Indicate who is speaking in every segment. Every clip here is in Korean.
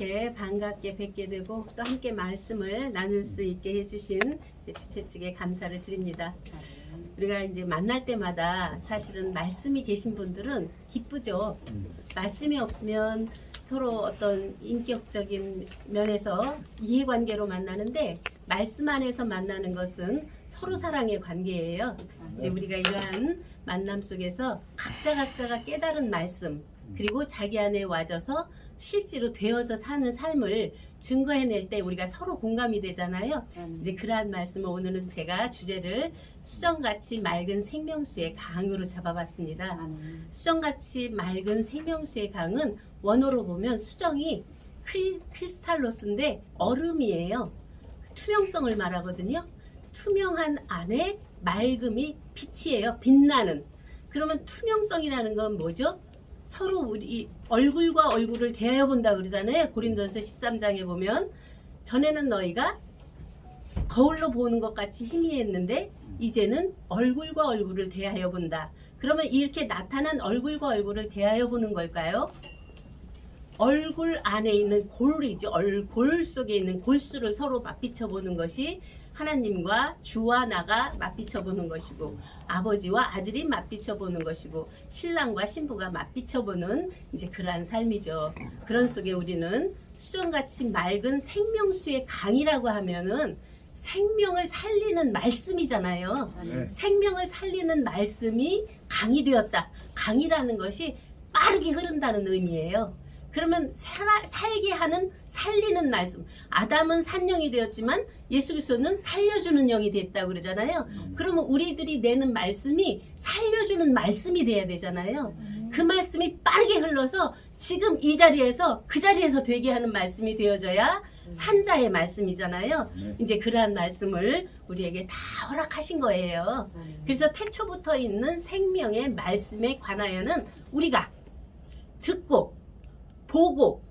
Speaker 1: 이렇게 반갑게 뵙게 되고 또 함께 말씀을 나눌 수 있게 해주신 주최 측에 감사를 드립니다. 우리가 이제 만날 때마다 사실은 말씀이 계신 분들은 기쁘죠. 말씀이 없으면 서로 어떤 인격적인 면에서 이해관계로 만나는데 말씀 안에서 만나는 것은 서로 사랑의 관계예요. 이제 우리가 이러한 만남 속에서 각자 각자가 깨달은 말씀 그리고 자기 안에 와져서 실제로 되어서 사는 삶을 증거해낼 때 우리가 서로 공감이 되잖아요. 이제 그러한 말씀을 오늘은 제가 주제를 수정같이 맑은 생명수의 강으로 잡아봤습니다. 수정같이 맑은 생명수의 강은 원어로 보면 수정이 크리, 크리스탈로스인데 얼음이에요. 투명성을 말하거든요. 투명한 안에 맑음이 빛이에요. 빛나는. 그러면 투명성이라는 건 뭐죠? 서로 우리 얼굴과 얼굴을 대하여 본다 그러잖아요. 고린도서 13장에 보면 전에는 너희가 거울로 보는 것 같이 희미했는데 이제는 얼굴과 얼굴을 대하여 본다. 그러면 이렇게 나타난 얼굴과 얼굴을 대하여 보는 걸까요? 얼굴 안에 있는 골이죠. 얼골 속에 있는 골수를 서로 맞비춰 보는 것이 하나님과 주와 나가 맞비춰 보는 것이고 아버지와 아들이 맞비춰 보는 것이고 신랑과 신부가 맞비춰 보는 이제 그러한 삶이죠. 그런 속에 우리는 수정같이 맑은 생명수의 강이라고 하면은 생명을 살리는 말씀이잖아요.
Speaker 2: 네.
Speaker 1: 생명을 살리는 말씀이 강이 되었다. 강이라는 것이 빠르게 흐른다는 의미예요. 그러면 살아, 살게 하는 살리는 말씀. 아담은 산영이 되었지만 예수 그리스도는 살려주는 영이 됐다고 그러잖아요. 그러면 우리들이 내는 말씀이 살려주는 말씀이 돼야 되잖아요. 그 말씀이 빠르게 흘러서 지금 이 자리에서 그 자리에서 되게 하는 말씀이 되어져야 산자의 말씀이잖아요.
Speaker 2: 네.
Speaker 1: 이제 그러한 말씀을 우리에게 다 허락하신 거예요. 그래서 태초부터 있는 생명의 말씀에 관하여는 우리가 듣고 보고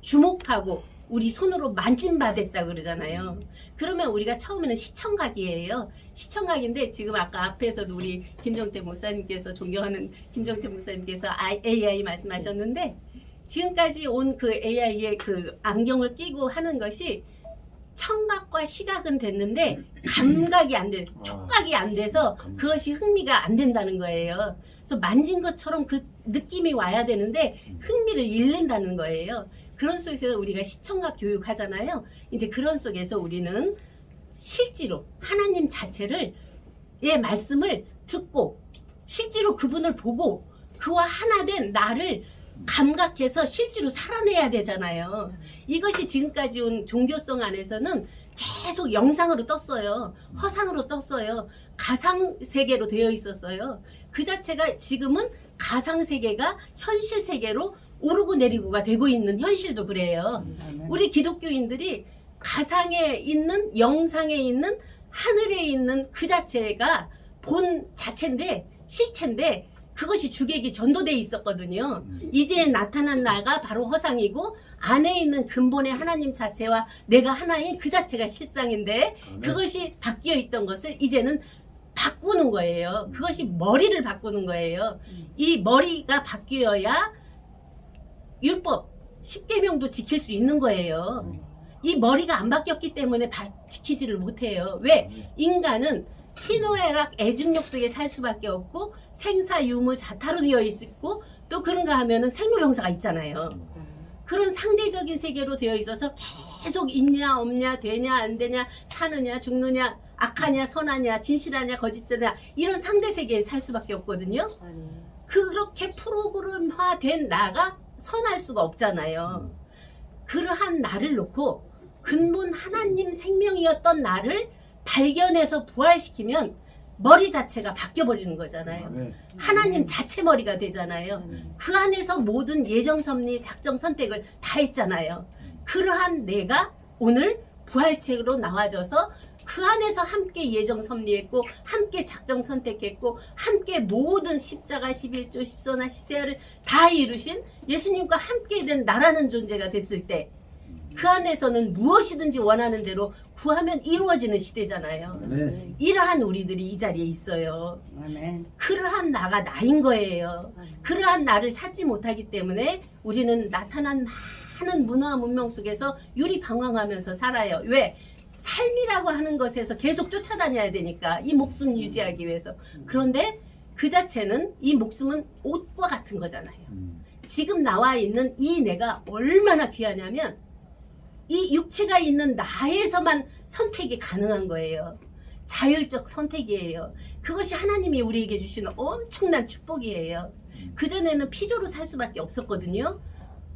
Speaker 1: 주목하고 우리 손으로 만짐받았다 그러잖아요. 그러면 우리가 처음에는 시청각이에요. 시청각인데 지금 아까 앞에서도 우리 김정태 목사님께서 존경하는 김정태 목사님께서 AI 말씀하셨는데 지금까지 온 그 AI의 그 안경을 끼고 하는 것이 청각과 시각은 됐는데 감각이 안 돼, 촉각이 안 돼서 그것이 흥미가 안 된다는 거예요. 그래서 만진 것처럼 그 느낌이 와야 되는데 흥미를 잃는다는 거예요. 그런 속에서 우리가 시청각 교육 하잖아요. 이제 그런 속에서 우리는 실제로 하나님 자체를 의 말씀을 듣고 실제로 그분을 보고 그와 하나 된 나를 감각해서 실제로 살아내야 되잖아요. 이것이 지금까지 온 종교성 안에서는 계속 영상으로 떴어요. 허상으로 떴어요. 가상 세계로 되어 있었어요. 그 자체가 지금은 가상 세계가 현실 세계로 오르고 내리고가 되고 있는 현실도 그래요. 우리 기독교인들이 가상에 있는 영상에 있는 하늘에 있는 그 자체가 본 자체인데 실체인데 그것이 주객이 전도돼 있었거든요. 이제 나타난 나가 바로 허상이고 안에 있는 근본의 하나님 자체와 내가 하나인 그 자체가 실상인데 그것이 바뀌어 있던 것을 이제는 바꾸는 거예요. 그것이 머리를 바꾸는 거예요. 이 머리가 바뀌어야 율법 10계명도 지킬 수 있는 거예요. 이 머리가 안 바뀌었기 때문에 바- 지키지를 못해요. 왜? 인간은 희노애락 애증욕 속에 살 수밖에 없고 생사 유무 자타로 되어 있고 또 그런가 하면은 생로병사가 있잖아요. 그런 상대적인 세계로 되어 있어서 계속 있냐 없냐 되냐 안 되냐 사느냐 죽느냐 악하냐 선하냐 진실하냐 거짓되냐 이런 상대 세계에 살 수밖에 없거든요. 그렇게 프로그램화된 나가 선할 수가 없잖아요. 그러한 나를 놓고 근본 하나님 생명이었던 나를 발견해서 부활시키면 머리 자체가 바뀌어 버리는 거잖아요.
Speaker 2: 네.
Speaker 1: 하나님 자체 머리가 되잖아요. 그 안에서 모든 예정 섭리, 작정 선택을 다 했잖아요. 그러한 내가 오늘 부활책으로 나와져서 그 안에서 함께 예정 섭리했고 함께 작정 선택했고 함께 모든 십자가 11조 10소나 10세를 다 이루신 예수님과 함께 된 나라는 존재가 됐을 때 그 안에서는 무엇이든지 원하는 대로 구하면 이루어지는 시대잖아요.
Speaker 2: 네.
Speaker 1: 이러한 우리들이 이 자리에 있어요.
Speaker 3: 아멘.
Speaker 1: 그러한 나가 나인 거예요. 그러한 나를 찾지 못하기 때문에 우리는 나타난 많은 문화 문명 속에서 유리방황하면서 살아요. 왜? 삶이라고 하는 것에서 계속 쫓아다녀야 되니까 이 목숨 유지하기 위해서. 그런데 그 자체는 이 목숨은 옷과 같은 거잖아요.
Speaker 2: 음.
Speaker 1: 지금 나와 있는 이 내가 얼마나 귀하냐면 이 육체가 있는 나에서만 선택이 가능한 거예요. 자율적 선택이에요. 그것이 하나님이 우리에게 주시는 엄청난 축복이에요. 그전에는 피조로 살 수밖에 없었거든요.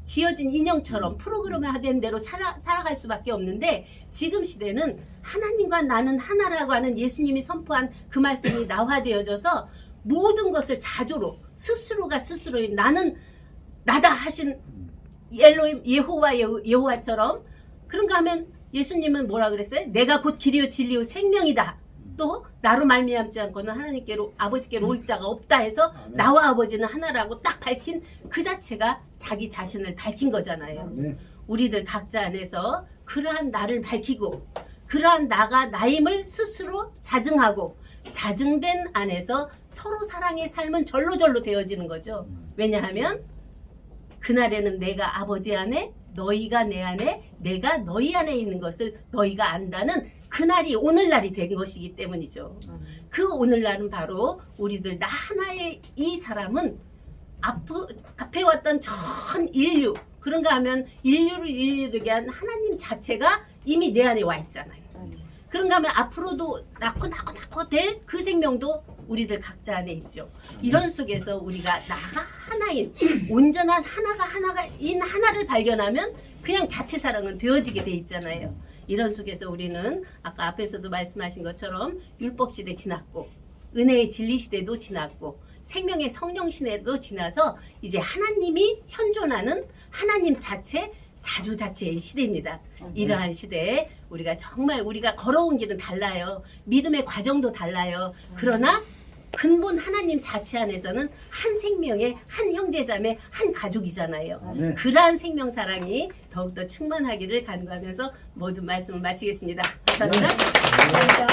Speaker 1: 지어진 인형처럼 프로그램화된 대로 살아, 살아갈 수밖에 없는데 지금 시대는 하나님과 나는 하나라고 하는 예수님이 선포한 그 말씀이 나화되어져서 모든 것을 자조로 스스로가 스스로 나는 나다 하신 엘로임 예호와 예호, 예호와처럼 그런가 하면 예수님은 뭐라 그랬어요? 내가 곧 길이요 진리요 생명이다. 또 나로 말미암지 않고는 하나님께로 아버지께로 올 자가 없다 해서. 나와 아버지는 하나라고 딱 밝힌 그 자체가 자기 자신을 밝힌 거잖아요.
Speaker 2: 네.
Speaker 1: 우리들 각자 안에서 그러한 나를 밝히고 그러한 나가 나임을 스스로 자증하고 자증된 안에서 서로 사랑의 삶은 절로절로 되어지는 거죠. 왜냐하면 그날에는 내가 아버지 안에 너희가 내 안에 내가 너희 안에 있는 것을 너희가 안다는 그날이 오늘날이 된 것이기 때문이죠. 그 오늘날은 바로 우리들 나 하나의 이 사람은 앞, 앞에 왔던 전 인류 그런가 하면 인류를 인류되게 한 하나님 자체가 이미 내 안에 와 있잖아요. 그런가 하면 앞으로도 낳고 낳고 낳고 될 그 생명도 우리들 각자 안에 있죠. 이런 속에서 우리가 나가 하나인 온전한 하나가 하나가 인 하나를 발견하면 그냥 자체 사랑은 되어지게 돼 있잖아요. 이런 속에서 우리는 아까 앞에서도 말씀하신 것처럼 율법 시대 지났고 은혜의 진리 시대도 지났고 생명의 성령 시대도 지나서 이제 하나님이 현존하는 하나님 자체 자주 자체의 시대입니다. 이러한 시대에 우리가 정말 우리가 걸어온 길은 달라요. 믿음의 과정도 달라요. 그러나 근본 하나님 자체 안에서는 한 생명의 한 형제자매 한 가족이잖아요.
Speaker 2: 아멘.
Speaker 1: 그러한 생명 사랑이 더욱더 충만하기를 간구하면서 모든 말씀을 마치겠습니다. 감사합니다.